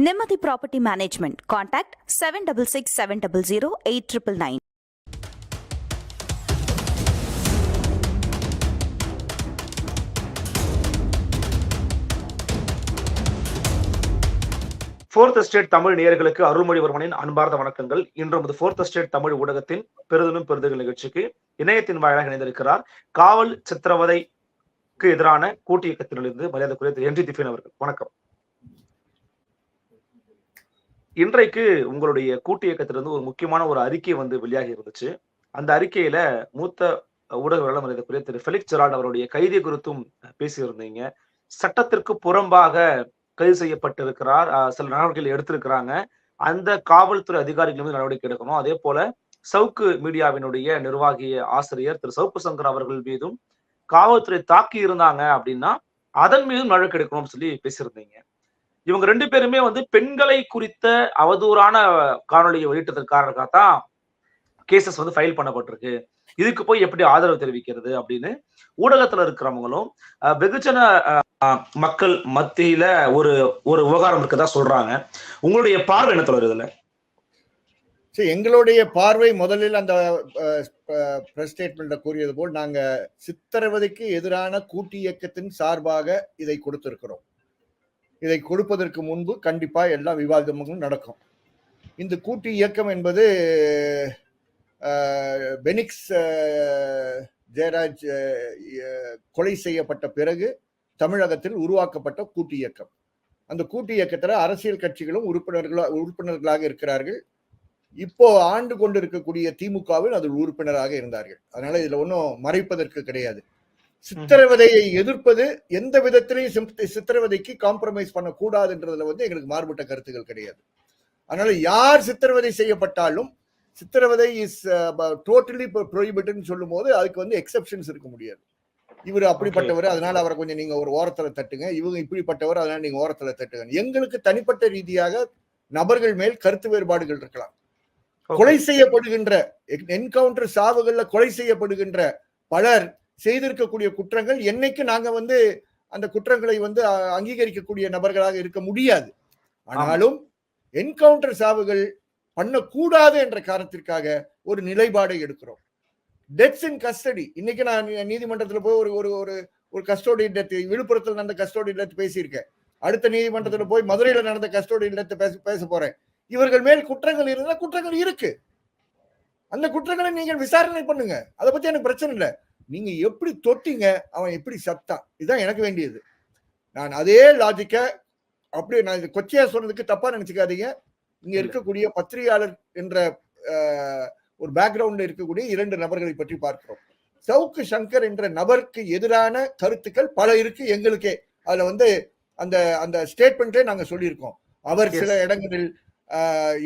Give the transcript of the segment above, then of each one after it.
Nimmathi property management contact seven double six seven double zero eight triple nine fourth state Tamil நேயர்களுக்கு அருள்மொழிவர்மனின் அன்பார்ந்த வணக்கங்கள். இன்று நமது ஃபோர்த் ஸ்டேட் தமிழ் ஊடகத்தின் பெருதலும் பெருதுகள் நிகழ்ச்சிக்கு இணையத்தின் வாயிலாக இணைந்திருக்கிறார் காவல் சித்திரவதைக்கு எதிரான கூட்டு இயக்கத்திலிருந்து மரியாதைக்குரிய திரு என்ஜி திஃபின் அவர்கள். வணக்கம். இன்றைக்கு உங்களுடைய கூட்டு இயக்கத்திலிருந்து ஒரு முக்கியமான ஒரு அறிக்கை வந்து வெளியாகி இருந்துச்சு. அந்த அறிக்கையில மூத்த ஊடகவியலாளர் மரியாதைக்குரிய திரு ஃபெலிக்ஸ் ஜெரால்ட் அவருடைய கைது குறித்தும் பேசியிருந்தீங்க. சட்டத்திற்கு புறம்பாக கைது செய்யப்பட்டிருக்கிறார். அஹ் சில நடவடிக்கைகள் எடுத்திருக்கிறாங்க. அந்த காவல்துறை அதிகாரிகள் மீது நடவடிக்கை எடுக்கணும். அதே போல சவுக்கு மீடியாவினுடைய நிர்வாகிய ஆசிரியர் திரு சவுக்கு சங்கர் அவர்கள் மீதும் காவல்துறை தாக்கி இருந்தாங்க அப்படின்னா அதன் மீதும் நடவடிக்கை எடுக்கணும்னு சொல்லி பேசியிருந்தீங்க. இவங்க ரெண்டு பேருமே வந்து பெண்களை குறித்த அவதூறான காணொலியை வெளியிட்டதற்காக தான் கேசஸ் வந்து ஃபைல் பண்ணப்பட்டிருக்கு. இதுக்கு போய் எப்படி ஆதரவு தெரிவிக்கிறது அப்படின்னு ஊடகத்துல இருக்கிறவங்களும் வெகுஜன மக்கள் மத்தியில ஒரு ஒரு விவகாரம் இருக்கதா சொல்றாங்க. உங்களுடைய பார்வை என்ன தொடர் இதுல? சரி எங்களுடைய பார்வை முதலில் அந்த பிரஸ் ஸ்டேட்மெண்ட்ல கூறியது போல் நாங்க சித்திரவதைக்கு எதிரான கூட்டு இயக்கத்தின் சார்பாக இதை கொடுத்திருக்கிறோம். இதை கொடுப்பதற்கு முன்பு கண்டிப்பாக எல்லா விவாதமும் நடக்கும். இந்த கூட்டு இயக்கம் என்பது பெனிக்ஸ் ஜெயராஜ் கொலை செய்யப்பட்ட பிறகு தமிழகத்தில் உருவாக்கப்பட்ட கூட்டு இயக்கம். அந்த கூட்டு இயக்கத்தில் அரசியல் கட்சிகளும் உறுப்பினர்களாக உறுப்பினர்களாக இருக்கிறார்கள். இப்போ ஆண்டு கொண்டிருக்கக்கூடிய திமுகவில் அதில் உறுப்பினராக இருந்தார்கள். அதனால இதுல ஒன்றும் மறைப்பதற்கு கிடையாது. சித்திரவதையை எதிர்ப்பது எந்த விதத்திலையும் சித்திரவதைக்கு காம்ப்ரமைஸ் பண்ணக்கூடாதுன்றதுல வந்து எங்களுக்கு மாறுபட்ட கருத்துக்கள் கிடையாது. அதனால யார் சித்திரவதை செய்யப்பட்டாலும் சித்திரவதை இஸ் டோட்டலி ப்ரொஹிபிட்னு சொல்லும் போது அதுக்கு வந்து எக்ஸெப்ஷன்ஸ் இருக்க முடியாது. இவர் அப்படிப்பட்டவர் அதனால அவரை கொஞ்சம் நீங்க ஒரு ஓரத்துல தட்டுங்க. இவங்க இப்படிப்பட்டவர் அதனால நீங்க ஓரத்துல தட்டுங்க எங்களுக்கு தனிப்பட்ட ரீதியாக நபர்கள் மேல் கருத்து வேறுபாடுகள் இருக்கலாம். கொலை செய்யப்படுகின்ற என்கவுண்டர் சாவுகள்ல கொலை செய்யப்படுகின்ற பலர் செய்திருக்கக்கூடிய குற்றங்கள் என்னைக்கு நாங்க வந்து அந்த குற்றங்களை வந்து அங்கீகரிக்கக்கூடிய நபர்களாக இருக்க முடியாது. ஆனாலும் என்கவுண்டர் சாவுகள் பண்ணக்கூடாது என்ற காரணத்திற்காக ஒரு நிலைப்பாடை எடுக்கிறோம். டெத்ஸ் இன் கஸ்டடி இன்னைக்கு நான் நீதிமன்றத்தில் போய் ஒரு ஒரு ஒரு ஒரு கஸ்டோடி டெத் விழுப்புரத்தில் நடந்த கஸ்டோடி டெத் பேசியிருக்கேன். அடுத்த நீதிமன்றத்தில் போய் மதுரையில நடந்த கஸ்டோடி டெத் பேச பேச போறேன். இவர்கள் மேல் குற்றங்கள் இருந்தால் குற்றங்கள் இருக்கு. அந்த குற்றங்களை நீங்கள் விசாரணை பண்ணுங்க. அதை பத்தி எனக்கு பிரச்சனை இல்லை. நீங்க எப்படி தொட்டீங்க அவன் எப்படி சத்தான்? இதுதான் எனக்கு வேண்டியது. நான் அதே லாஜிக்க அப்படியே நான் இது கொச்சையா சொன்னதுக்கு தப்பா நினைச்சுக்காதீங்க. இங்க இருக்கக்கூடிய பத்திரிகையாளர் என்ற ஒரு பேக்ரவுண்ட்ல இருக்கக்கூடிய இரண்டு நபர்களை பற்றி பார்க்கிறோம். சவுக்கு சங்கர் என்ற நபருக்கு எதிரான கருத்துக்கள் பல இருக்கு எங்களுக்கே. அதுல வந்து அந்த அந்த ஸ்டேட்மெண்ட்டே நாங்க சொல்லியிருக்கோம். அவர். சில இடங்களில்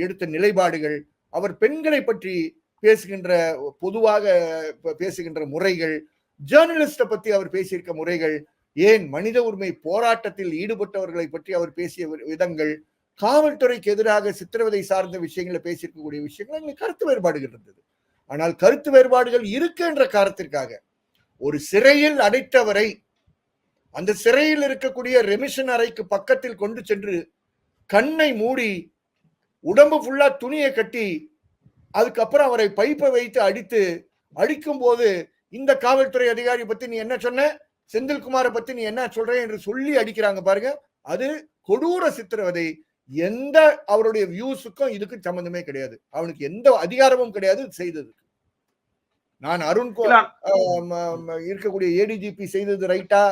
எடுத்த நிலைப்பாடுகள் அவர் பெண்களை பற்றி பேசுகின்ற பொதுவாக பேசுகின்ற முறைகள் ஜேர்னலிஸ்ட பத்தி அவர் பேசியிருக்க முறைகள் ஏன் மனித உரிமை போராட்டத்தில் ஈடுபட்டவர்களை பற்றி அவர் பேசிய வி- விதங்கள் காவல்துறைக்கு எதிராக சித்திரவதை சார்ந்த விஷயங்களை பேசியிருக்கக்கூடிய விஷயங்கள் எங்களுக்கு கருத்து வேறுபாடுகள் இருந்தது. ஆனால் கருத்து வேறுபாடுகள் இருக்கு என்ற காரணத்திற்காக ஒரு சிறையில் அடைத்தவரை அந்த சிறையில் இருக்கக்கூடிய ரெமிஷன் அறைக்கு பக்கத்தில் கொண்டு சென்று கண்ணை மூடி உடம்பு ஃபுல்லா துணியை கட்டி அதுக்கப்புறம் அவரை பைப்பை வைத்து அடித்து அடிக்கும் போது இந்த காவல்துறை அதிகாரி பத்தி நீ என்ன சொன்ன? செந்தில்குமாரை பத்தி நீ என்ன சொல்ற? என்று சொல்லி அடிக்கிறாங்க பாருங்க. அது கொடூர சித்திரவதை. எந்த அவருடைய வியூஸுக்கும் இதுக்கும் சம்பந்தமே கிடையாது. அவனுக்கு எந்த அதிகாரமும் கிடையாது இது செய்தது நான் அருண் இருக்கக்கூடிய ஏடிஜிபி செய்தது ரைட்டா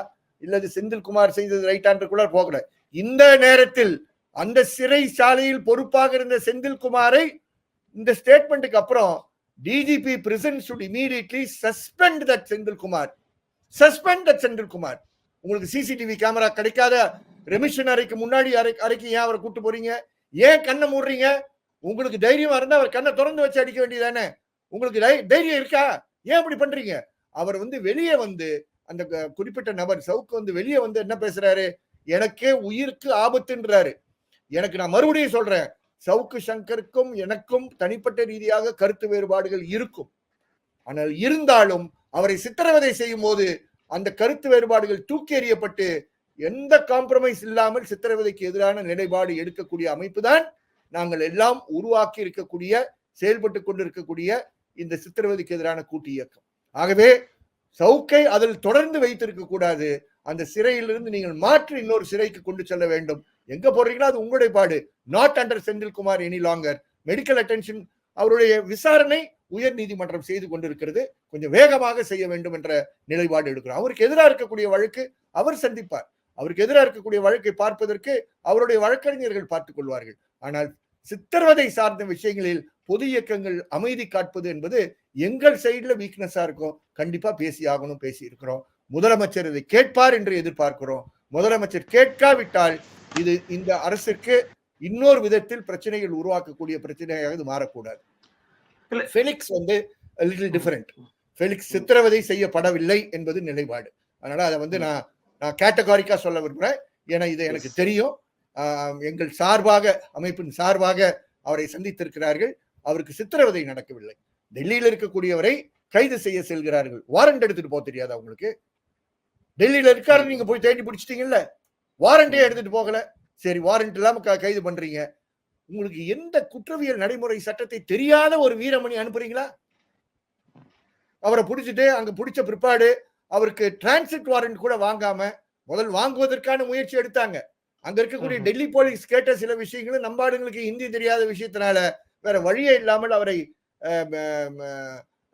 இல்லது செந்தில்குமார் செய்தது ரைட்டான்றக்குள்ள போகல. இந்த நேரத்தில் அந்த சிறை சாலையில் பொறுப்பாக இருந்த செந்தில்குமாரை இந்த ஸ்டேட்மெண்ட்டுக்கு அப்புறம் DGP prison should immediately suspend that Senthilkumar. Suspend that Senthilkumar. உங்களுக்கு சிசிடிவி கேமரா கிடைக்காத ரெமிஷன் அறைக்கு முன்னாடி அறை அறைக்கு ஏன் அவரை கூட்டு போறீங்க? ஏன் கண்ணை மூடுறீங்க? உங்களுக்கு தைரியமா இருந்தா அவர் கண்ணை திறந்து வச்சு அடிக்க வேண்டியதானே உங்களுக்கு தைரியம் இருக்கா? ஏன் அப்படி பண்றீங்க? அவர் வந்து வெளியே வந்து அந்த குறிப்பிட்ட நபர் சவுக்கு வந்து வெளியே வந்து என்ன பேசுறாரு? எனக்கே உயிருக்கு ஆபத்துன்றாரு. எனக்கு நான் மறுபடியும் சொல்றேன். சவுக்கு சங்கருக்கும் எனக்கும் தனிப்பட்ட ரீதியாக கருத்து வேறுபாடுகள் இருக்கும். ஆனால் இருந்தாலும் அவரை சித்திரவதை செய்யும் போது அந்த கருத்து வேறுபாடுகள் தூக்கி எறியப்பட்டு எந்த காம்ப்ரமைஸ் இல்லாமல் சித்திரவதைக்கு எதிரான நிலைப்பாடு எடுக்கக்கூடிய அமைப்பு தான் நாங்கள் எல்லாம் உருவாக்கி இருக்கக்கூடிய செயல்பட்டு கொண்டிருக்கக்கூடிய இந்த சித்திரவதைக்கு எதிரான கூட்டு இயக்கம். ஆகவே சவுக்கை அதில் தொடர்ந்து வைத்திருக்க கூடாது. அந்த சிறையிலிருந்து நீங்கள் மாற்றி இன்னொரு சிறைக்கு கொண்டு செல்ல வேண்டும். எங்க போடுறீங்களோ அது உங்களுடைய பாடு. Not under Senthilkumar any longer medical attention அவருடைய விசாரணை உயர் நீதிமன்றம் செய்து கொண்டிருக்கிறது. கொஞ்சம் வேகமாக செய்ய வேண்டும் என்ற நிலைப்பாடு எடுக்கிறோம். அவருக்கு எதிராக இருக்கக்கூடிய வழக்கு அவர் சந்திப்பார். அவருக்கு எதிராக இருக்கக்கூடிய வழக்கை பார்ப்பதற்கு அவருடைய வழக்கறிஞர்கள் பார்த்துக் கொள்வார்கள். ஆனால் சித்திரவதை சார்ந்த விஷயங்களில் பொது இயக்கங்கள் அமைதி காட்பது என்பது எங்கள் சைடுல வீக்னஸா இருக்கும். கண்டிப்பா பேசி ஆகணும் பேசி இருக்கிறோம். முதலமைச்சர் இதை கேட்பார் என்று எதிர்பார்க்கிறோம். முதலமைச்சர் கேட்காவிட்டால் இது இந்த அரசுக்கு இன்னொரு விதத்தில் பிரச்சனைகள் உருவாக்கக்கூடிய பிரச்சனையாக இது மாறக்கூடாது. ஃபெலிக்ஸ் வந்து லிட்டில் டிஃபரெண்ட் ஃபெலிக்ஸ் சித்திரவதை செய்யப்படவில்லை என்பது நிலைப்பாடு. அதனால அதை வந்து நான் நான் கேட்டகாரிக்கா சொல்ல விரும்புறேன். ஏன்னா இது எனக்கு. தெரியும். எங்கள் சார்பாக அமைப்பின் சார்பாக அவரை சந்தித்திருக்கிறார்கள். அவருக்கு சித்திரவதை நடக்கவில்லை. டெல்லியில் இருக்கக்கூடியவரை கைது செய்ய செல்கிறார்கள். வாரண்ட் எடுத்துட்டு போக தெரியாதா உங்களுக்கு? டெல்லியில இருக்காரு நீங்க போய் தேடி பிடிச்சிட்டீங்கல்ல? வாரண்டே எடுத்துட்டு போகல. சரி வாரண்ட் இல்லாம கைது பண்றீங்க. உங்களுக்கு எந்த குற்றவியல் நடைமுறை சட்டத்தை தெரியாத ஒரு வீரமணி அனுப்புறீங்களா? அவரை பிடிச்சிட்டு அங்க பிடிச்ச பிற்பாடு அவருக்கு டிரான்சிட் வாரண்ட் கூட வாங்காம முதல் வாங்குவதற்கான முயற்சி எடுத்தாங்க. அங்க இருக்கக்கூடிய. டெல்லி போலீஸ் கேட்ட சில விஷயங்களும் நம்பாடுங்களுக்கு ஹிந்தி தெரியாத விஷயத்தினால வேற வழியே இல்லாமல் அவரை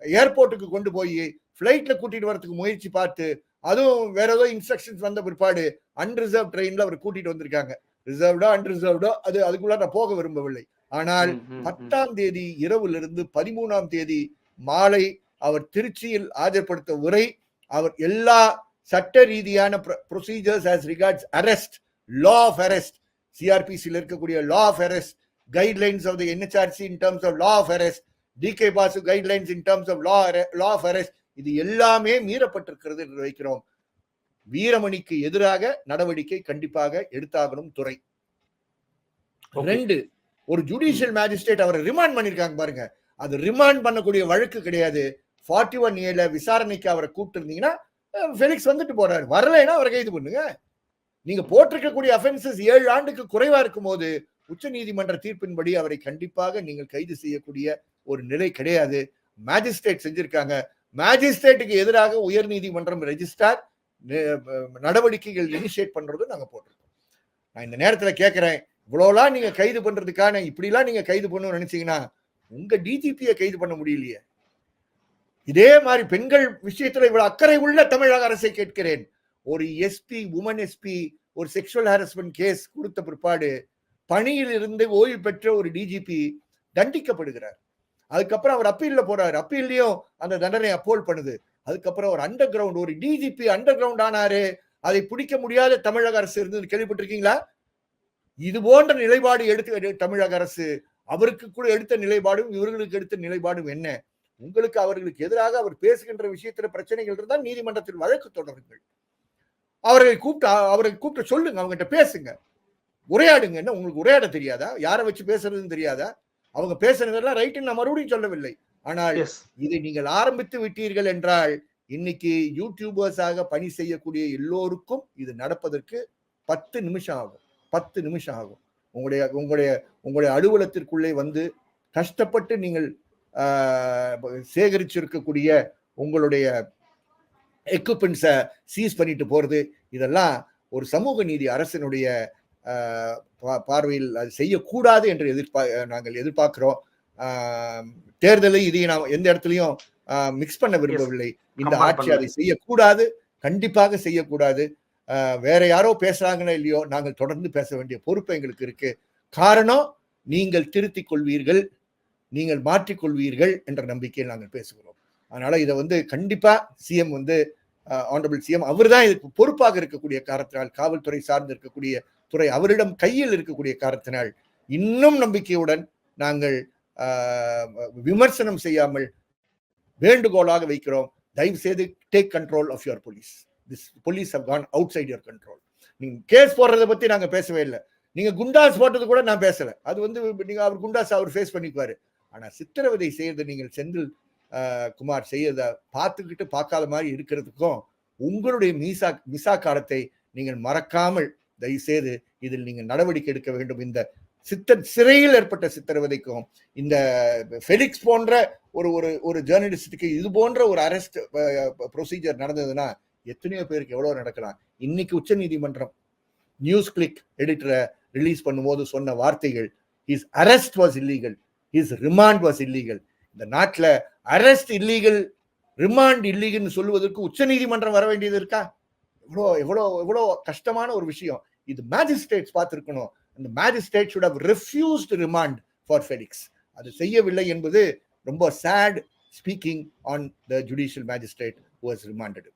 ஏர்போர்ட்டுக்கு கொண்டு போய் ஃபிளைட்ல கூட்டிட்டு வரதுக்கு முயற்சி பார்த்து அதுவும் வேற ஏதோ இன்ஸ்ட்ரக்ஷன்ஸ் வந்த பிற்பாடு அன்ரிசர்வ் ட்ரெயின்ல அவர் கூட்டிட்டு வந்திருக்காங்க ரிசர்வ்டோ அன்ரிசர்வ்டோ அது அதுக்குள்ள நான் போக விரும்பவில்லை ஆனால். பத்தாம் தேதி இரவிலிருந்து பதிமூணாம் தேதி மாலை அவர் திருச்சியில் ஆஜர்படுத்த உரை அவர் எல்லா சட்ட ரீதியான procedures as regards arrest law of arrest சிஆர்பிசியில் இருக்கக்கூடிய law of arrest guidelines of the NHRC in terms of law of arrest DK Basu guidelines in terms of law law of arrest இது எல்லாமே மீறப்பட்டிருக்கிறது என்று வைக்கிறோம் வீரமணிக்கு எதிராக நடவடிக்கை கண்டிப்பாக எடுத்தாகணும் துறை. ரெண்டு ஒரு ஜுடிஷியல் மேஜிஸ்ட்ரேட் அவரை ரிமாண்ட் பண்ணிருக்காங்க பாருங்க. அது ரிமாண்ட் பண்ணக்கூடிய வழக்கு கிடையாது. ஃபார்ட்டி ஒன் ஏல விசாரணைக்கு அவரை கூப்பிட்டு இருந்தீங்கன்னா ஃபெலிக்ஸ் வந்துட்டு போறாரு. வரலைன்னா அவரை கைது பண்ணுங்க. நீங்க போட்டிருக்கக்கூடிய அஃபென்சஸ் ஏழு ஆண்டுக்கு குறைவா இருக்கும் போது உச்ச நீதிமன்ற தீர்ப்பின்படி அவரை கண்டிப்பாக நீங்கள் கைது செய்யக்கூடிய ஒரு நிலை கிடையாது. மேஜிஸ்ட்ரேட் செஞ்சிருக்காங்க. மேஜிஸ்ட்ரேட்டுக்கு எதிராக உயர் நீதிமன்றம் ரெஜிஸ்டார் நடவடிக்கைகள் இனிஷியேட் பண்றது நாங்கள் போட்டிருக்கோம். நான் இந்த நேரத்தில் கேட்குறேன் இவ்வளோலாம் நீங்க கைது பண்றதுக்கான இப்படிலாம் நீங்க கைது பண்ணணும்னு நினைச்சீங்கன்னா உங்க டிஜிபியை கைது பண்ண முடியலையே. இதே மாதிரி பெண்கள் விஷயத்துல இவ்வளவு அக்கறை உள்ள தமிழக அரசை கேட்கிறேன். ஒரு எஸ்பி உமன் எஸ்பி ஒரு செக்ஷுவல் ஹாரஸ்மெண்ட் கேஸ் கொடுத்த பிற்பாடு பணியில் இருந்து ஓய்வு பெற்ற ஒரு டிஜிபி தண்டிக்கப்படுகிறார். அதுக்கப்புறம் அவர் அப்பீல்ல போறாரு. அப்பீல்லையும் அந்த தண்டனை அப்போல் பண்ணுது. அதுக்கப்புறம் ஒரு அண்டர் கிரவுண்ட் ஒரு டிஜிபி அண்டர் கிரவுண்ட் ஆனாரு. அதை பிடிக்க முடியாத தமிழக அரசு இருந்து கேள்விப்பட்டிருக்கீங்களா? இது போன்ற நிலைப்பாடு எடுத்து தமிழக அரசு. அவருக்கு கூட எடுத்த நிலைப்பாடும் இவர்களுக்கு எடுத்த நிலைப்பாடும் என்ன? உங்களுக்கு அவர்களுக்கு எதிராக அவர் பேசுகின்ற விஷயத்துல பிரச்சனைகள் இருந்தால் நீதிமன்றத்தில் வழக்கு தொடருங்கள். அவர்களை கூப்பிட்டு அவரை கூப்பிட்டு சொல்லுங்க. அவங்ககிட்ட பேசுங்க. உரையாடுங்க. என்ன உங்களுக்கு உரையாட தெரியாதா? யாரை வச்சு பேசுறதுன்னு தெரியாதா? அவங்க பேசுனதெல்லாம் ரைட்டு நான் மறுபடியும் சொல்லவில்லை. ஆனால். இதை நீங்கள் ஆரம்பித்து விட்டீர்கள் என்றால் இன்னைக்கு யூடியூபர்ஸாக பணி செய்யக்கூடிய எல்லோருக்கும் இது நடப்பதற்கு பத்து நிமிஷம் ஆகும். பத்து நிமிஷம் ஆகும். உங்களுடைய உங்களுடைய உங்களுடைய அலுவலகத்திற்குள்ளே வந்து கஷ்டப்பட்டு நீங்கள் சேகரிச்சிருக்கக்கூடிய உங்களுடைய எக்யூப்மெண்ட்ஸை சீஸ் பண்ணிட்டு போறது இதெல்லாம் ஒரு சமூக நீதி அரசினுடைய பார்வையில் அது செய்யக்கூடாது என்று எதிர்பா நாங்கள் எதிர்பார்க்கிறோம். தேர்தலை இதையும் நாம் எந்த இடத்துலையும் மிக்ஸ் பண்ண விரும்பவில்லை. இந்த ஆட்சி. அதை செய்யக்கூடாது கண்டிப்பாக செய்யக்கூடாது. வேற யாரோ பேசுறாங்களோ இல்லையோ நாங்கள் தொடர்ந்து பேச வேண்டிய பொறுப்பு எங்களுக்கு இருக்கு. காரணம் நீங்கள் திருத்திக் கொள்வீர்கள் நீங்கள் மாற்றிக்கொள்வீர்கள் என்ற நம்பிக்கையில் நாங்கள் பேசுகிறோம். அதனால இதை வந்து கண்டிப்பா சிஎம் வந்து ஆனரபிள் சிஎம் அவர் தான் இதுக்கு பொறுப்பாக இருக்கக்கூடிய காரணத்தினால் காவல்துறை சார்ந்து இருக்கக்கூடிய துறை அவரிடம் கையில் இருக்கக்கூடிய காரணத்தினால் இன்னும் நம்பிக்கையுடன் நாங்கள் விமர்சனம் செய்யாமல் வேண்டுகோளாக வைக்கிறோம். தயவு செய்து take control of your police this police have gone outside your control நீங்கள் கேஸ் போடுறதை பற்றி நாங்கள் பேசவே இல்லை. நீங்கள் குண்டாஸ் போட்டது கூட நான் பேசலை. அது வந்து நீங்கள் அவர் குண்டாஸ் அவர் ஃபேஸ் பண்ணிக்குவார். ஆனால் சித்திரவதை செய்யறது நீங்கள் செந்தில் குமார் செய்யறத பார்த்துக்கிட்டு பார்க்காத மாதிரி இருக்கிறதுக்கும் உங்களுடைய மீசா மிசா காலத்தை நீங்கள் மறக்காமல் தயவுசெய்து இதில் நீங்கள் நடவடிக்கை எடுக்க வேண்டும். இந்த சித்த சிறையில் ஏற்பட்ட சித்திரவதைக்கும் இந்த ஃபெலிக்ஸ் போன்ற ஒரு ஒரு ஒரு ஜேர்னலிஸ்டுக்கு இது போன்ற ஒரு அரெஸ்ட் ப்ரொசீஜர் நடந்ததுன்னா எத்தனையோ பேருக்கு எவ்வளோ நடக்கலாம். இன்னைக்கு உச்ச நீதிமன்றம் நியூஸ் கிளிக் எடிட்டரை ரிலீஸ் பண்ணும்போது சொன்ன வார்த்தைகள் his arrest was illegal his remand was illegal இந்த நாட்டில் அரெஸ்ட் இல்லீகல் ரிமாண்ட் இல்லீகல்னு சொல்லுவதற்கு உச்ச நீதிமன்றம் வர வேண்டியது இருக்கா? எவ்வளோ எவ்வளோ எவ்வளோ கஷ்டமான ஒரு விஷயம். இது மேஜிஸ்ட்ரேட்ஸ் பார்த்துருக்கணும். அந்த magistrate should have refused remand for Felix அது செய்யவில்லை என்பது ரொம்ப sad speaking on the judicial magistrate was remanded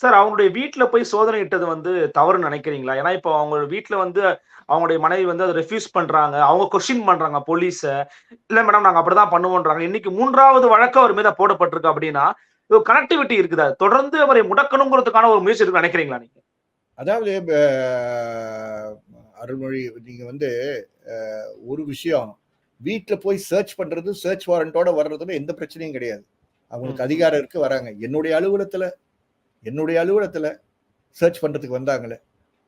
sir அவங்களுடைய வீட்டில் போய் சோதனை இட்டது வந்து தவறுன்னு நினைக்கிறீங்களா? ஏன்னா இப்போ அவங்க வீட்டில் வந்து அவங்களுடைய மனைவி வந்து அதை ரெஃப்யூஸ் பண்றாங்க. அவங்க கொஸ்டின் பண்ணுறாங்க போலீஸை இல்லை மேடம் நாங்க அப்படிதான் பண்ணுவோன்றாங்க. இன்னைக்கு மூன்றாவது வழக்கு அவர் மீத போடப்பட்டிருக்கு அப்படின்னா கனெக்டிவிட்டி இருக்குதா? தொடர்ந்து அவரை முடக்கணுங்கிறதுக்கான ஒரு முயற்சி இருக்கு நினைக்கிறீங்களா நீங்க? அதாவது அருள்மொழி நீங்க வந்து ஒரு விஷயம் வீட்ல போய் சர்ச் பண்றது சர்ச் வாரண்டோட வர்றதுல எந்த பிரச்சனையும் கிடையாது. அவங்களுக்கு. அதிகாரம் இருக்கு வராங்க. என்னுடைய அலுவலகத்துல என்னுடைய அலுவலகத்துல சர்ச் பண்றதுக்கு வந்தாங்களே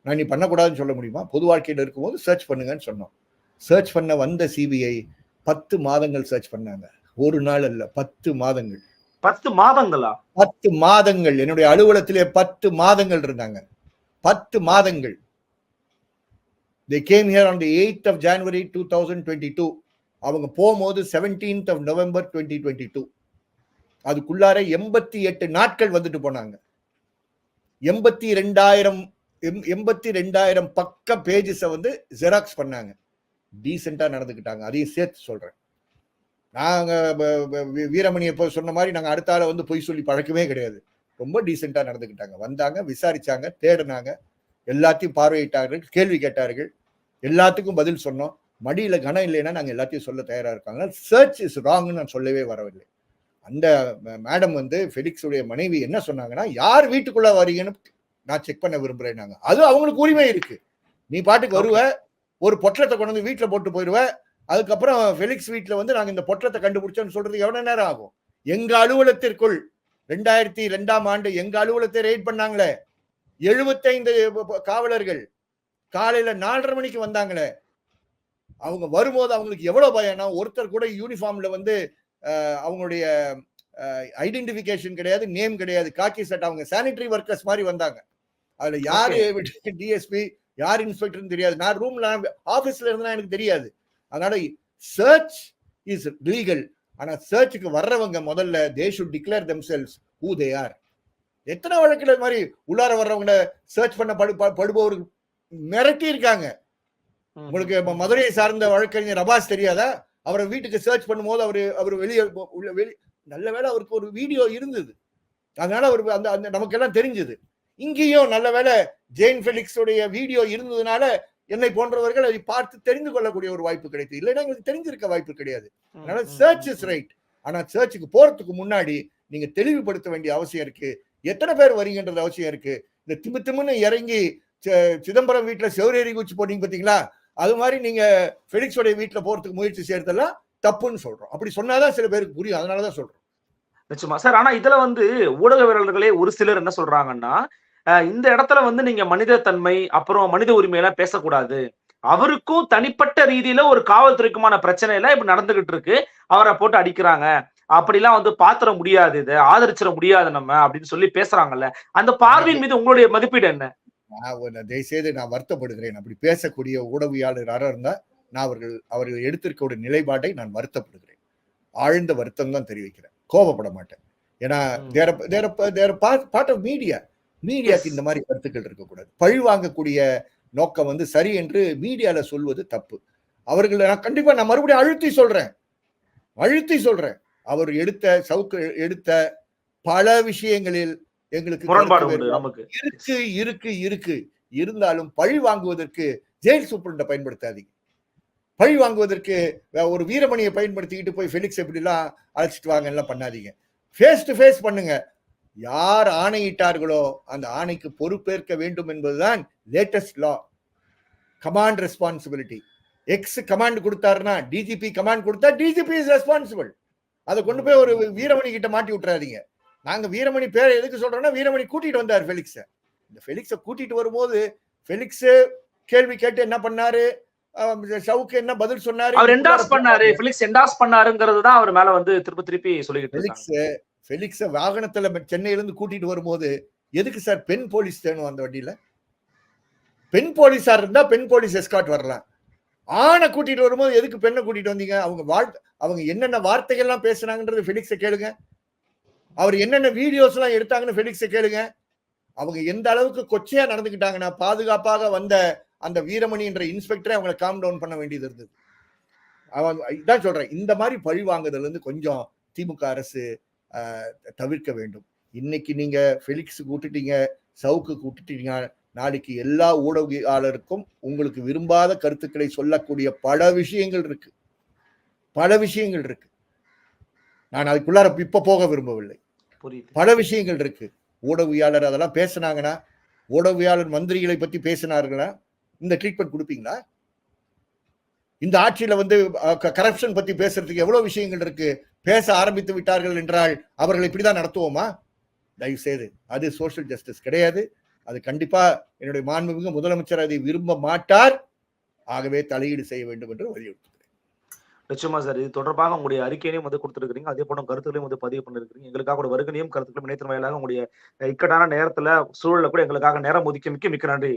நான் நீ பண்ணக்கூடாதுன்னு சொல்ல முடியுமா? பொது வாழ்க்கையில இருக்கும்போது சர்ச் பண்ணுங்கன்னு சொன்னோம். சர்ச் பண்ண வந்த சிபிஐ பத்து மாதங்கள் சர்ச் பண்ணாங்க. ஒரு நாள் அல்ல பத்து மாதங்கள். பத்து மாதங்களா? பத்து மாதங்கள். என்னுடைய அலுவலகத்திலே பத்து மாதங்கள் இருந்தாங்க. பத்து மாதங்கள். The came here on the eight of January two thousand twenty two அவங்க போகும்போது seventeenth of November twenty twenty two அதுக்குள்ளார எண்பத்தி எட்டு நாட்கள் வந்துட்டு போனாங்க. எண்பத்தி ரெண்டாயிரம் எண்பத்தி ரெண்டாயிரம் பக்க பேஜஸை வந்து ஜெராக்ஸ் பண்ணாங்க. டீசெண்டாக நடந்துக்கிட்டாங்க. அதையும் சேர்த்து சொல்கிறேன் நாங்க ப- ப- வீ- வீரமணி இப்போ சொன்ன மாதிரி நாங்க அடுத்த ஆளை வந்து பொய் சொல்லி பழக்கமே கிடையாது. ரொம்ப டீசெண்டா நடந்துக்கிட்டாங்க. வந்தாங்க விசாரிச்சாங்க தேடினாங்க. எல்லாத்தையும் பார்வையிட்டார்கள் கேள்வி கேட்டார்கள். எல்லாத்துக்கும் பதில் சொன்னோம். மடியில கனம் இல்லைன்னா நாங்க எல்லாத்தையும் சொல்ல தயாரா இருக்காங்க. சர்ச் இஸ் ராங்னு நான் சொல்லவே வரவில்லை. அந்த மேடம் வந்து ஃபெலிக்ஸ் உடைய மனைவி என்ன சொன்னாங்கன்னா யார் வீட்டுக்குள்ள வரீங்கன்னு நான் செக் பண்ண விரும்புறேன் நாங்க. அது அவங்களுக்கு உரிமை இருக்கு. நீ பாட்டுக்கு வருவ ஒரு பொட்டலத்தை கொண்டு வந்து வீட்டுல போட்டு போயிடுவ அதுக்கப்புறம் ஃபெலிக்ஸ் வீட்டுல வந்து நாங்க இந்த பொட்டலத்தை கண்டுபிடிச்சோன்னு சொல்றதுக்கு எவ்வளவு நேரம் ஆகும்? எங்க அலுவலகத்திற்குள் ரெண்டாயிரத்தி ரெண்டாம் ஆண்டு எங்க அலுவலகத்தை ரெய்ட் பண்ணாங்களே? எழுபத்தைந்து காவலர்கள். காலையில நாலரை மணிக்கு வந்தாங்களே? அவங்க வரும்போது அவங்களுக்கு எவ்வளவு பயம்னா ஒருத்தர் கூட யூனிஃபார்ம்ல வந்து அவங்களுடைய ஐடென்டிபிகேஷன் கிடையாது நேம் கிடையாது. காக்கி சட்டை அவங்க சானிட்டரி ஒர்க்கர்ஸ் மாதிரி வந்தாங்க. அதுல யாரு டிஎஸ்பி யார் இன்ஸ்பெக்டர்னு தெரியாது. நான் ரூம்ல ஆபீஸ்ல இருந்தா எனக்கு தெரியாது. அதனால சர்ச் இஸ் லீகல் ஆனா சர்ச்சுக்கு வர்றவங்க முதல்ல they should declare themselves who they are எத்தனை வழக்குல இது மாதிரி உள்ளார வர்றவங்கள சர்ச் பண்ண படு படுபவர்கள் மிரட்டி இருக்காங்க. உங்களுக்கு மதுரையை சார்ந்த வழக்கறிஞர் ரபாஸ் தெரியாதா? அவரை வீட்டுக்கு சர்ச் பண்ணும்போது அவரு அவர் வெளியே உள்ள வெளி நல்ல வேளை அவருக்கு ஒரு வீடியோ இருந்தது. அதனால அவர் அந்த அந்த நமக்கெல்லாம் தெரிஞ்சது. இங்கேயும் நல்ல வேளை ஜெயின் ஃபெலிக்ஸ் உடைய வீடியோ இருந்ததுனால என்னை போன்றவர்கள் அதை பார்த்து தெரிந்து கொள்ளக்கூடிய ஒரு வாய்ப்பு கிடைத்தது. இல்லைன்னா எங்களுக்கு தெரிஞ்சிருக்க வாய்ப்பு கிடையாது. அதனால சர்ச் இஸ் ரைட் ஆனா சர்ச்சுக்கு போறதுக்கு முன்னாடி நீங்க தெளிவுபடுத்த வேண்டிய அவசியம் இருக்கு. எத்தனை பேர் வரீங்கன்றது அவசியம் இருக்கு. இந்த திமு திமுன்னு இறங்கி சிதம்பரம் வீட்டுல செவரேறி குச்சி போட்டீங்க பாத்தீங்களா? அது மாதிரி நீங்க ஃபெலிக்ஸோட வீட்டுல போறதுக்கு முயற்சி செய்யறதெல்லாம் தப்புன்னு சொல்றோம். அப்படி சொன்னாதான் சில பேருக்கு புரியும். அதனாலதான் சொல்றோம். நிச்சயமா. சார் ஆனா இதுல வந்து ஊடகவியலாளர்களே ஒரு சிலர் என்ன சொல்றாங்கன்னா இந்த இடத்துல வந்து நீங்க மனித தன்மை அப்புறம் மனித உரிமை எல்லாம் பேசக்கூடாது. அவருக்கும் தனிப்பட்ட ரீதியில ஒரு காவல்துறைக்குமான பிரச்சனை எல்லாம் இப்ப நடந்துகிட்டு இருக்கு. அவரை போட்டு அடிக்கிறாங்க. அப்படிலாம் வந்து பாத்திர முடியாது இதை ஆதரிச்சிட முடியாது நம்ம அப்படின்னு சொல்லி பேசுறாங்கல்ல. அந்த பார்வையின் மீது உங்களுடைய மதிப்பீடு என்ன? தயவுசெய்து நான் வருத்தப்படுகிறேன். அப்படி பேசக்கூடிய ஊடகவியாளர் யாரா இருந்தா நான் அவர்கள் அவர்கள் எடுத்திருக்க நிலைப்பாட்டை நான் வருத்தப்படுகிறேன். ஆழ்ந்த வருத்தம் தான் தெரிவிக்கிறேன். கோபப்பட மாட்டேன். ஏன்னா. தேர தேர தேர பார்ட் ஆஃப் மீடியா மீடியாக்கு. இந்த மாதிரி கருத்துக்கள் இருக்கக்கூடாது. பழி வாங்கக்கூடிய நோக்கம் வந்து சரி என்று மீடியால சொல்வது தப்பு. அவர்கள் நான் கண்டிப்பா நான் மறுபடியும் அழுத்தி சொல்றேன். அழுத்தி சொல்றேன். அவர் எடுத்த சவுக்கு எடுத்த பல விஷயங்களில் எங்களுக்கு இருக்கு இருக்கு இருக்கு. இருந்தாலும் பழி வாங்குவதற்கு ஜெயில் சூப்பரண்டை பயன்படுத்தாதீங்க. பழி வாங்குவதற்கு ஒரு வீரமணியை பயன்படுத்திக்கிட்டு போய் ஃபெலிக்ஸ் எப்படிலாம் அழைச்சிட்டு வாங்க எல்லாம் பண்ணாதீங்க. ஃபேஸ் டு ஃபேஸ் பண்ணுங்க. யார் ஆணையிட்டார்களோ அந்த ஆணைக்கு பொறுப்பேற்க வேண்டும் என்பதுதான் latest law command responsibility ex command கொடுத்தாருன்னா டிஜிபி கமாண்ட் கொடுத்தா டிஜிபி இஸ் ரெஸ்பான்சிபிள் அதை கொண்டு போய் ஒரு வீரமணி கிட்ட மாட்டி விட்டுறாதீங்க. நாங்க வீரமணி பேரை எதுக்கு சொல்றோம்னா வீரமணி கூட்டிட்டு வந்தார் ஃபெலிக்ஸ இந்த ஃபெலிக்ஸை கூட்டிட்டு வரும்போது ஃபெலிக்ஸ் கேள்வி கேட்டு என்ன பண்ணாரு? ஷவுக்கு என்ன பதில் சொன்னாரு? அவர் என்டாஸ் பண்ணாரு. பிலிக்ஸ் என்டாஸ் பண்ணாருங்கிறது தான் அவர் மேல வந்து திருப்பி திருப்பி சொல்லிக்கிட்டு ஃபெலிக்ஸ் ஃபெலிக்ஸை வாகனத்தில் சென்னையிலேருந்து கூட்டிகிட்டு வரும்போது எதுக்கு சார் பெண் போலீஸ் வேணும் அந்த வண்டியில்? பெண் போலீஸாக இருந்தால் பெண் போலீஸ் எஸ்காட் வரலாம். ஆணை கூட்டிகிட்டு வரும்போது எதுக்கு பெண்ணை கூட்டிகிட்டு வந்தீங்க? அவங்க வாழ் அவங்க என்னென்ன வார்த்தைகள்லாம் பேசுனாங்கன்றது ஃபெலிக்ஸை கேளுங்க. அவர் என்னென்ன வீடியோஸ்லாம் எடுத்தாங்கன்னு ஃபெலிக்ஸை கேளுங்க. அவங்க எந்த அளவுக்கு கொச்சையாக நடந்துக்கிட்டாங்கன்னா பாதுகாப்பாக வந்த அந்த வீரமணி என்ற இன்ஸ்பெக்டரை அவங்களை காம் டவுன் பண்ண வேண்டியது இருந்தது. அவங்க இதான் சொல்கிறேன் இந்த மாதிரி பழி வாங்குதல் வந்து கொஞ்சம் திமுக அரசு தவிர்க்க வேண்டும். இன்னைக்கு நீங்க ஃபெலிக்ஸ் கூட்டிட்டீங்க சவுக்கு கூட்டிட்டீங்க நாளைக்கு எல்லா ஊடகவியாளருக்கும் உங்களுக்கு விரும்பாத கருத்துக்களை சொல்லக்கூடிய பல விஷயங்கள் இருக்கு. பல விஷயங்கள் இருக்கு. நான் அதுக்குள்ளார இப்ப போக விரும்பவில்லை. பல விஷயங்கள் இருக்கு. ஊடகவியாளர் அதெல்லாம் பேசுனாங்கன்னா ஊடகவியாளர் மந்திரிகளை பத்தி பேசினார்களா? இந்த ட்ரீட்மெண்ட் கொடுப்பீங்களா? இந்த ஆட்சியில வந்து கரப்ஷன் பத்தி பேசுறதுக்கு எவ்வளவு விஷயங்கள் இருக்கு? பேச ஆரம்பித்து விட்டார்கள் என்றால் அவர்களை இப்படிதான் நடத்துவோமா? தயவு செய்து அது சோஷியல் ஜஸ்டிஸ் கிடையாது. அது கண்டிப்பா என்னுடைய மாண்புமிகு முதலமைச்சர் அதை விரும்ப மாட்டார். ஆகவே தலையீடு செய்ய வேண்டும் என்று வலியுறுத்துகிறேன். நிச்சயமா சார் இது தொடர்பாக உங்களுடைய அறிக்கையிலையும் வந்து கொடுத்துருக்கீங்க அதே போல கருத்துக்களையும் வந்து பதிவு பண்ணிருக்கீங்க எங்களுக்காக கூட வருகனையும் கருத்துக்களும் இணையத்தின் வாயிலாக உங்களுடைய இக்கட்டான நேரத்துல சூழல கூட எங்களுக்காக நேரம் ஒதுக்கி மிக்க மிக்க நன்றி